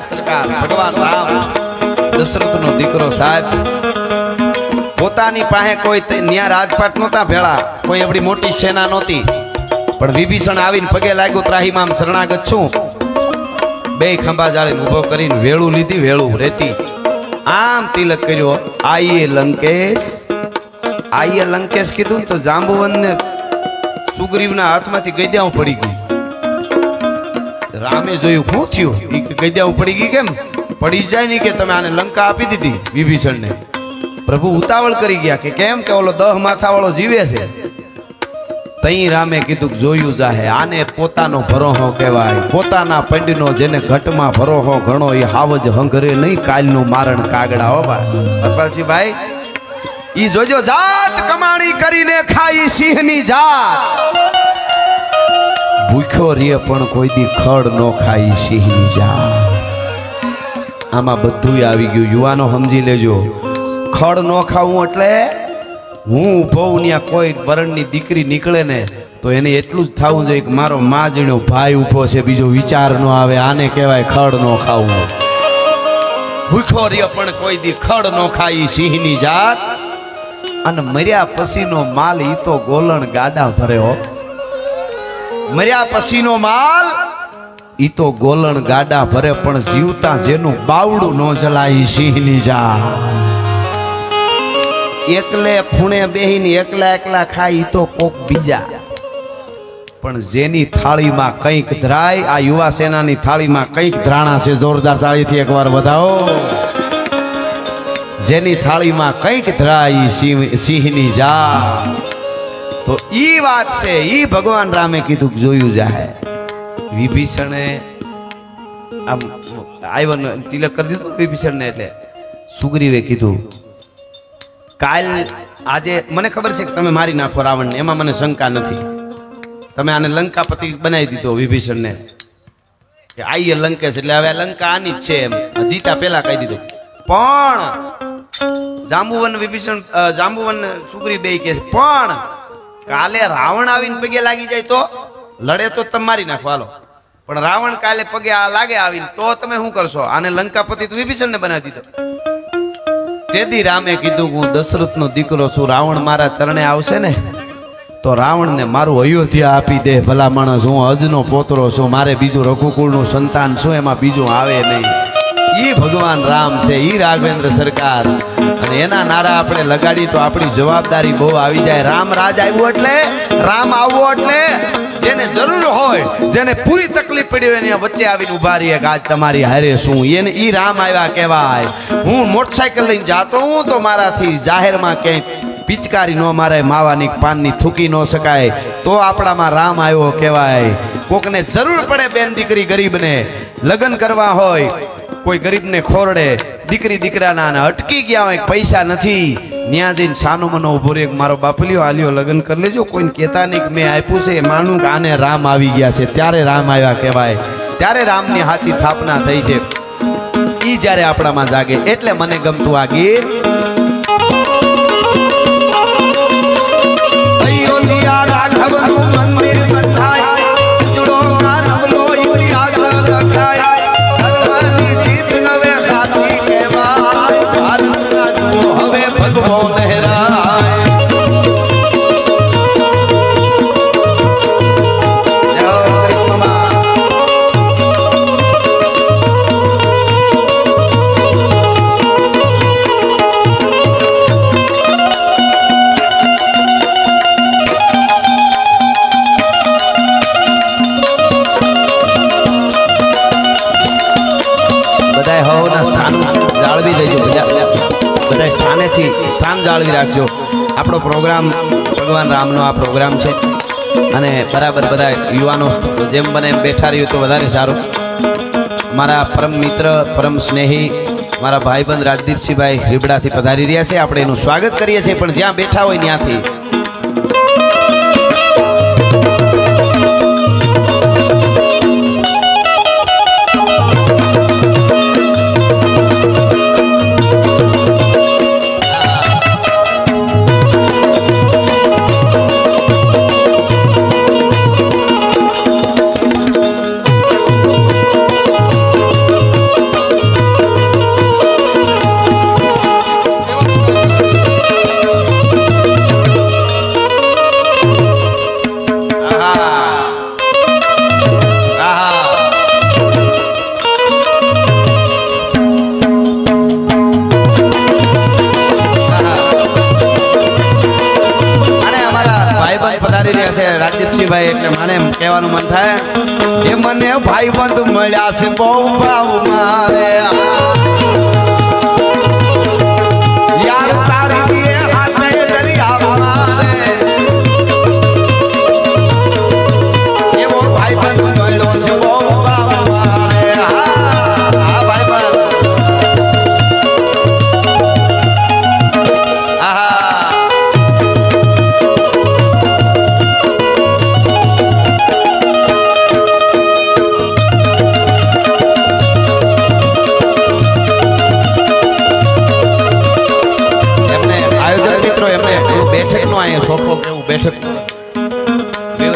સરકાર ભગવાન રામ. દશરથનો દીકરો સાહેબ. પોતાની પાસે કોઈ ન્યા રાજપાટ નહોતા ભેળા. કોઈ એવડી મોટી સેના નહોતી. પણ વિભીષણ આવીને પગે લાગ્યો ત્રાહીમાં શરણાગત છું. બે ખંભા જાળીને ઊભો કરીને વેળું લીધી, વેળું રેતી. આમ તિલક કર્યો, આઈએ લંકેશ. આઈએ લંકેશ કીધું ને તો જાંબુવનને સુગ્રીવના હાથમાંથી ગદ્યાઓ પડી ગઈ. રામે જોયું શું થયું? ઈ ગદ્યા ઉપડી ગઈ કેમ? પડી જાય નહીં કે તમે આને લંકા આપી દીધી વિભીષણને. પ્રભુ ઉતાવળ કરી ગયા કે, કેમ કે ઓલો દહ માથાવાળો જીવે છે. તઈ રામે કીધું, જોયું જાહે, આને પોતાનો ભરોહો કહેવાય. પોતાના પંડનો જેને ઘટમાં ભરોહો ઘણો એ હાવજ હંગરે નહીં કાલનું મારણ કાગડા, હો ભાઈ ભાઈ, ઈ જોજો, જાત કમાણી કરીને ખાઈ સિંહની જાત. ભૂખ્યો રે પણ કોઈ દી ખડ ન ખાઈ સિંહની જાત. આમાં બધુંય આવી ગયું. યુવાનો સમજી લેજો. ખડ ન ખાવું એટલે હું ઊભો ત્યાં કોઈ વરણની દીકરી નીકળે ને તો એને એટલું જ થવું જોઈએ કે મારો માજણ્યો ભાઈ ઊભો છે, બીજો વિચાર ન આવે, આને કહેવાય ખડ ન ખાવું. ભૂખ્યો રે પણ કોઈ દી ખડ ન ખાઈ સિંહની જાત. અને મર્યા પછીનો માલ ઈ તો ગોલણ ગાડા ભરે હો મર્યા પછીનો માલ, ઈ તો ગોલણ ગાડા ભરે, પણ જીવતા જેનું બાવડું ન જલાય, સિંહની જા એકલે ખૂણે બેહીને એકલા એકલા ખાય, ઈ તો કોક બીજા. પણ જેની થાળીમાં કંઈક ધરાય, આ યુવા સેનાની થાળીમાં કંઈક ધરાણા છે. જોરદાર થાળીથી એકવાર વધાવો. જેની થાળીમાં કંઈક ધરાય સિંહની જા તો ઈ વાત છે, ઈ ભગવાન રામે કીધું જોયું જાહે. વિભીષણે આમ આવ્યો તિલક કરી દીધું વિભીષણને એટલે. સુગ્રીવે કીધું, કાલ આજે, મને ખબર છે કે તમે મારી નાખો રાવણને, એમાં મને શંકા નથી. તમે આને લંકાપતિ બનાવી દીધો વિભીષણને. કે આઈએ લંકેશ, એટલે હવે લંકા આની જ છે એમ. જીતા પેલા કહી દીધું. પણ જાંબુવન વિભીષણ જાંબુવન સુગ્રી બે કે પણ કાલે રાવણ આવીને પગે લાગી જાય તો? લડે તો તમે મારી નાખો પણ રાવણ કાલે પગે આ લાગે આવીને, તો તમે શું કરશો? આને લંકાપતિ તો વિભીષણને બનાવી દીધો. તેથી રામે કીધું હું દશરથનો દીકરો છું, રાવણ મારા ચરણે આવશે ને, તો રાવણને મારું અયોધ્યા આપી દે, ભલા માણસ, હું અજનો પોતરો છું, મારે બીજું રઘુકુળનું સંતાન છું એમાં બીજું આવે નહીં. ઈ ભગવાન રામ છે, ઈ રાઘવેન્દ્ર સરકાર. અને એના નારા આપણે લગાડી તો આપણી જવાબદારી બહુ આવી જાય. રામ રાજ આવ્યું એટલે, રામ આવવો એટલે જેને જરૂર હોય, જેને પૂરી તકલીફ પડી હોય વચ્ચે આવીને ઊભા રહીએ કે આજ તમારી હારે શું? એને ઈ રામ આવ્યા કહેવાય. હું મોટરસાયકલ લઈને જાતો હું તો મારાથી જાહેરમાં ક્યાંય પિચકારી ન મારે, માવાની પાનની થૂકી ન શકાય. તો આપણામાં રામ આવ્યો કહેવાય. કોકને જરૂર પડે બેન દીકરી ગરીબને. લગ્ન કરવા હોય, કોઈ ગરીબને ખોરડે. દીકરી દીકરાના અને અટકી ગયા હોય, પૈસા નથી. ત્યાં જઈને સાનો મનો ઊભો રે મારો બાપલીઓ આલ્યો, લગ્ન કરી લેજો. કોઈને કહેતા નહીં મેં આપ્યું છે માનું કે આને રામ આવી ગયા છે. ત્યારે રામ આવ્યા કહેવાય. ત્યારે રામની સાચી સ્થાપના થઈ છે. એ જ્યારે આપણામાં જાગે, એટલે મને ગમતું આ ગીત. રાઘવનું મંદિર સ્થાન જાળવી રાખજો. આપણો પ્રોગ્રામ ભગવાન રામનો આ પ્રોગ્રામ છે. અને બરાબર બધા યુવાનો જેમ બને એમ બેઠા રહ્યું તો વધારે સારું. મારા પરમ મિત્ર, પરમ સ્નેહી, મારા ભાઈબંધ રાજદીપસિંહભાઈ રીબડાથી પધારી રહ્યા છે. આપણે એનું સ્વાગત કરીએ છીએ. પણ જ્યાં બેઠા હોય ત્યાંથી એ મને ભાઈ બંધ મળ્યા છે બહુ ભાવ મારે સોફો કે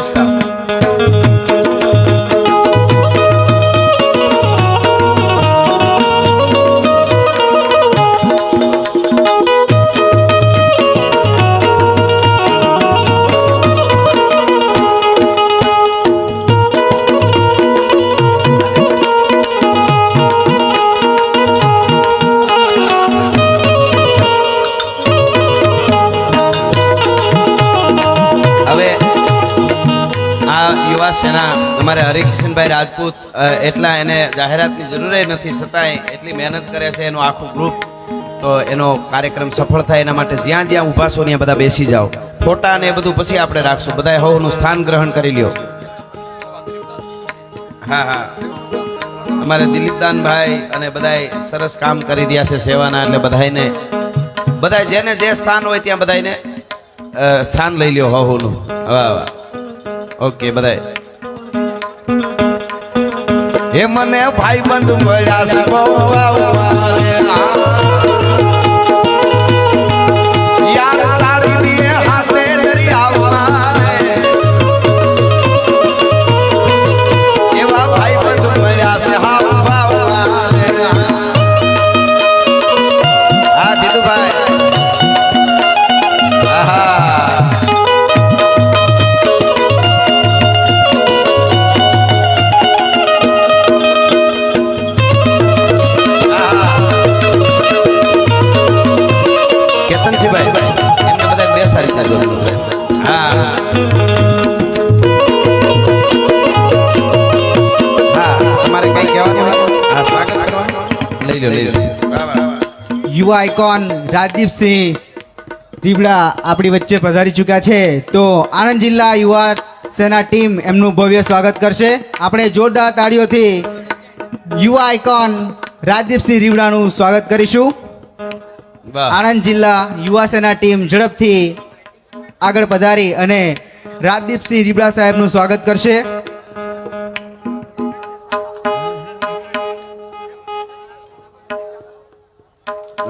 સેના, અમારે હરિકિશનભાઈ રાજપૂત એટલા એને જાહેરાતની જરૂર નથી, છતાંય એટલી મહેનત કરે છે, એનું આખું ગ્રુપ તો એનો કાર્યક્રમ સફળ થાય એના માટે જ્યાં જ્યાં ઊભા છો, ત્યાં બધા બેસી જાઓ. ફોટા ને એ બધું પછી આપણે રાખશું. બધા હવનું સ્થાન ગ્રહણ કરી લ્યો. હા હા. અમારે દિલીપદાનભાઈ અને બધાય સરસ કામ કરી રહ્યા છે સેવાના, એટલે બધાને બધા જેને જે સ્થાન હોય ત્યાં બધાને સ્થાન લઈ લ્યો હોનું વાહ વાહ. ઓકે, બધાય. એ મને ભાઈ બંધ મળ્યા છે. બહુ વાહ વાહ હા યુવા આઇકોન રાજદીપસિંહ રીબડા આપણી વચ્ચે પધારી ચૂક્યા છે. તો આણંદ જિલ્લા યુવા સેના ટીમ એમનું ભવ્ય સ્વાગત કરશે. આપણે જોરદાર તાળીઓથી યુવા આઇકોન રાજદીપસિંહ રીબડાનું સ્વાગત કરીશું. આણંદ જિલ્લા યુવા સેના ટીમ ઝડપથી આગળ પધારી અને રાજદીપસિંહ રીબડા સાહેબનું સ્વાગત કરશે.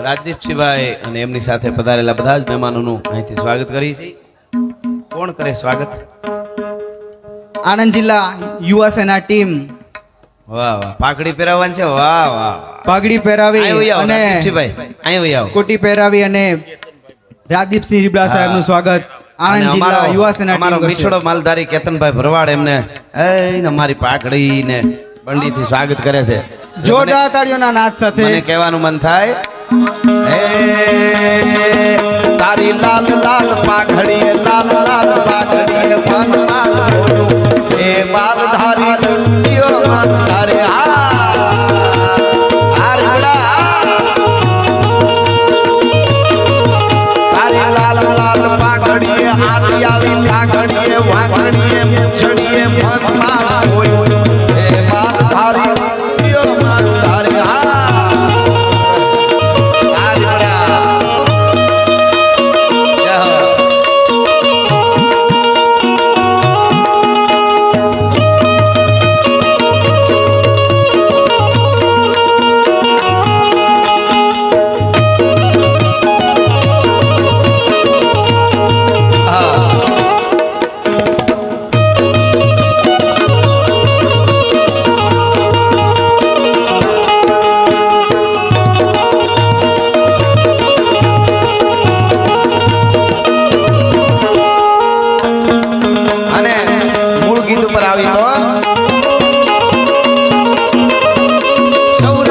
રાજદીપસિંહભાઈ અને એમની સાથે પધારેલા બધા જ મહેમાનોનું અહીંથી સ્વાગત કરી. છે કોણ કરે સ્વાગત? આણંદ જિલ્લા યુવા સેના ટીમ વાહ વાહ. પાઘડી પહેરાવવાની છે? વાહ વાહ પાઘડી પહેરાવી અને ભાઈ આવો કોટી પહેરાવી અને રાજદીપસિંહ રીબડા સાહેબનું સ્વાગત. આણંદ જિલ્લા યુવા સેના અમારો. મીઠડો માલધારી કેતનભાઈ ભરવાડ એમને એ ને અમારી પાઘડી ને બંડીથી સ્વાગત કરે છે. જોરદાર તાળીઓના નાદ સાથે. મને કહેવાનું મન થાય તારી લાલ લાલ પાઘડી લાલ લાલ પાઘડી મન બોલું એ માલધારી.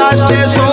આવી તો સૌરાષ્ટ્રે સો